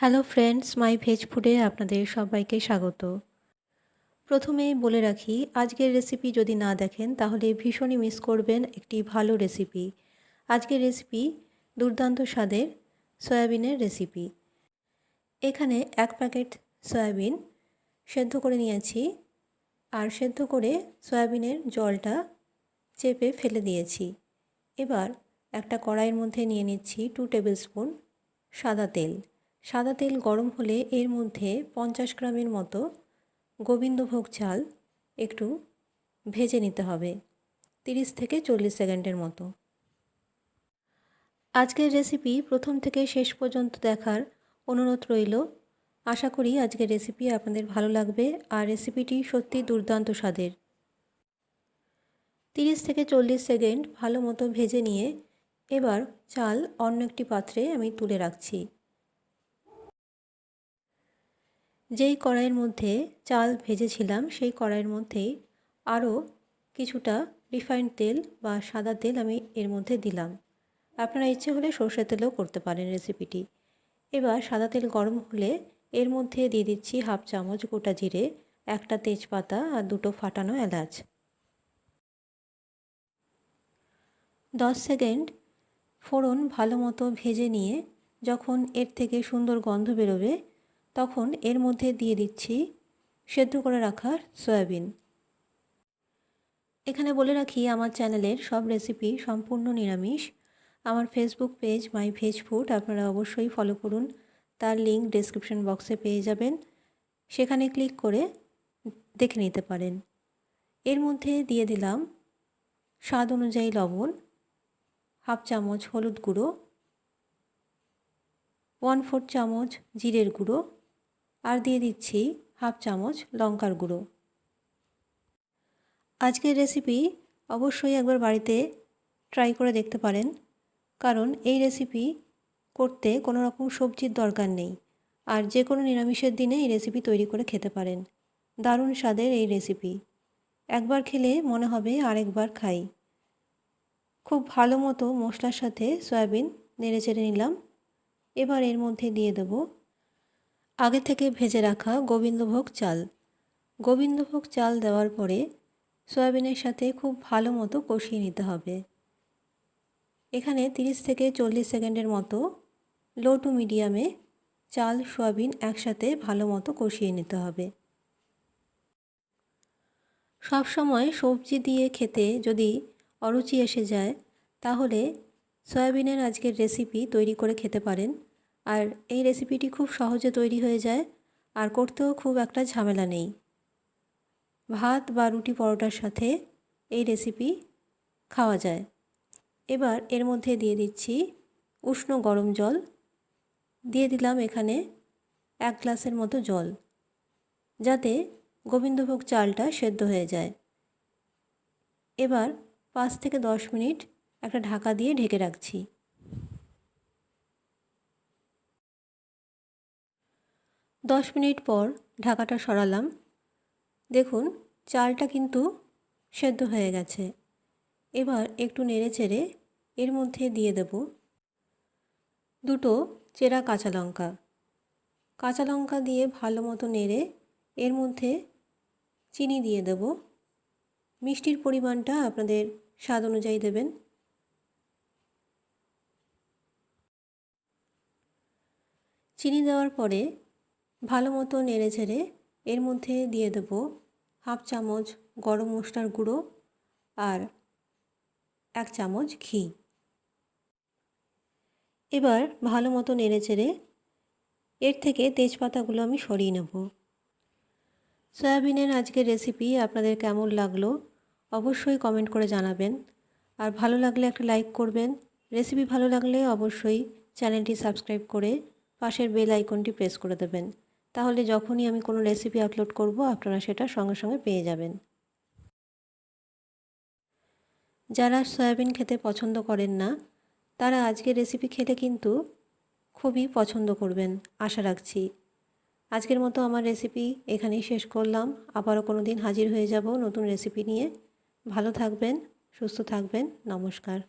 Hello friends মাই veg ফুডে আপনাদের সবাইকে স্বাগত। প্রথমেই বলে রাখি, আজকের রেসিপি যদি না দেখেন, তাহলে ভীষণই মিস করবেন একটি ভালো রেসিপি আজকের রেসিপি দুর্দান্ত স্বাদের সয়াবিনের রেসিপি এখানে এক প্যাকেট সয়াবিন সেদ্ধ করে নিয়েছি, আর সেদ্ধ করে সয়াবিনের জলটা চেপে ফেলে দিয়েছি। এবার একটা কড়াইয়ের মধ্যে নিয়ে নিচ্ছি টু টেবিল স্পুন সাদা তেল। সাদা তেল গরম হলে এর মধ্যে পঞ্চাশ গ্রামের মতো গোবিন্দভোগ চাল একটু ভেজে নিতে হবে, তিরিশ থেকে চল্লিশ সেকেন্ডের মতো। আজকের রেসিপি প্রথম থেকে শেষ পর্যন্ত দেখার অনুরোধ রইল। আশা করি আজকের রেসিপি আপনাদের ভালো লাগবে আর রেসিপিটি সত্যি দুর্দান্ত স্বাদের। তিরিশ থেকে চল্লিশ সেকেন্ড ভালো মতো ভেজে নিয়ে এবার চাল অন্য একটি পাত্রে আমি তুলে রাখছি। যেই কড়াইয়ের মধ্যে চাল ভেজেছিলাম, সেই কড়াইয়ের মধ্যেই আরও কিছুটা রিফাইন্ড তেল বা সাদা তেল আমি এর মধ্যে দিলাম। আপনারা ইচ্ছে হলে সর্ষের তেলেও করতে পারেন রেসিপিটি এবার সাদা তেল গরম হলে এর মধ্যে দিয়ে দিচ্ছি হাফ চামচ গোটা জিরে, একটা তেজপাতা আর দুটো ফাটানো এলাচ। দশ সেকেন্ড ফোড়ন ভালো মতো ভেজে নিয়ে যখন এর থেকে সুন্দর গন্ধ বেরোবে তখন এর মধ্যে দিয়ে দিচ্ছি সেদ্ধ করে রাখা সয়াবিন। এখানে বলে রাখি, আমার চ্যানেলের সব রেসিপি সম্পূর্ণ নিরামিষ। আমার Facebook page my veg food আপনারা অবশ্যই ফলো করুন। তার লিঙ্ক ডেসক্রিপশন বক্সে পেয়ে যাবেন। সেখানে ক্লিক করে দেখে নিতে পারেন। এর মধ্যে দিয়ে দিলাম স্বাদ অনুযায়ী লবণ, হাফ চামচ হলুদ গুঁড়ো ওয়ান ফোর চামচ জিরের গুঁড়ো আর দিয়ে দিচ্ছি হাফ চামচ লঙ্কার গুঁড়ো। আজকের রেসিপি অবশ্যই একবার বাড়িতে ট্রাই করে দেখতে পারেন, কারণ এই রেসিপি করতে কোনো রকম সবজির দরকার নেই, আর যে কোনো নিরামিষের দিনে এই রেসিপি তৈরি করে খেতে পারেন। দারুণ স্বাদের এই রেসিপি একবার খেলে মনে হবে আরেকবার খাই। খুব ভালো মতো মশলার সাথে সয়াবিন নেড়ে চেড়ে নিলাম। এবার এর মধ্যে দিয়ে দেবো আগে থেকে ভেজে রাখা গোবিন্দভোগ চাল। গোবিন্দভোগ চাল দেওয়ার পরে সয়াবিনের সাথে খুব ভালো মতো কষিয়ে নিতে হবে। এখানে 30 থেকে চল্লিশ সেকেন্ডের মতো লো টু মিডিয়ামে চাল, সয়াবিন একসাথে ভালো মতো কষিয়ে নিতে হবে। সব সময় সবজি দিয়ে খেতে যদি অরুচি এসে যায়, তাহলে সয়াবিনের আজকের রেসিপি তৈরি করে খেতে পারেন। আর এই রেসিপিটি খুব সহজে তৈরি হয়ে যায়, আর করতেও খুব একটা ঝামেলা নেই। ভাত বা রুটি পরোটার সাথে এই রেসিপি খাওয়া যায়। এবার এর মধ্যে দিয়ে দিচ্ছি উষ্ণ গরম জল। দিয়ে দিলাম এখানে এক গ্লাসের মতো জল, যাতে গোবিন্দভোগ চালটা সেদ্ধ হয়ে যায়। এবার পাঁচ থেকে দশ মিনিট একটা ঢাকা দিয়ে ঢেকে রাখছি। দশ মিনিট পর ঢাকাটা সরালাম। দেখুন, চালটা কিন্তু সেদ্ধ হয়ে গেছে। এবার একটু নেড়ে চেড়ে এর মধ্যে দিয়ে দেব দুটো চেরা কাঁচা লঙ্কা। কাঁচা লঙ্কা দিয়ে ভালো মতো নেড়ে এর মধ্যে চিনি দিয়ে দেব। মিষ্টির পরিমাণটা আপনাদের স্বাদ অনুযায়ী দেবেন। চিনি দেওয়ার পরে ভালো মতো নেড়ে ছেড়ে এর মধ্যে দিয়ে দেবো হাফ চামচ গরম মশলার গুঁড়ো আর এক চামচ ঘি। এবার ভালো মতো নেড়ে চেড়ে এর থেকে তেজপাতাগুলো আমি সরিয়ে নেব। সয়াবিনের আজকের রেসিপি আপনাদের কেমন লাগল অবশ্যই কমেন্ট করে জানাবেন। আর ভালো লাগলে একটা লাইক করবেন। রেসিপি ভালো লাগলে অবশ্যই চ্যানেলটি সাবস্ক্রাইব করে পাশের বেল আইকনটি প্রেস করে দেবেন। তাহলে যখনই আমি কোনো রেসিপি আপলোড করব, আপনারা সেটা সঙ্গে সঙ্গে পেয়ে যাবেন। যারা সয়াবিন খেতে পছন্দ করেন না, তারা আজকের রেসিপি খেলে কিন্তু খুবই পছন্দ করবেন, আশা রাখছি। আজকের মতো আমার রেসিপি এখানেই শেষ করলাম। আবারও কোনো দিন হাজির হয়ে যাব নতুন রেসিপি নিয়ে। ভালো থাকবেন, সুস্থ থাকবেন, নমস্কার।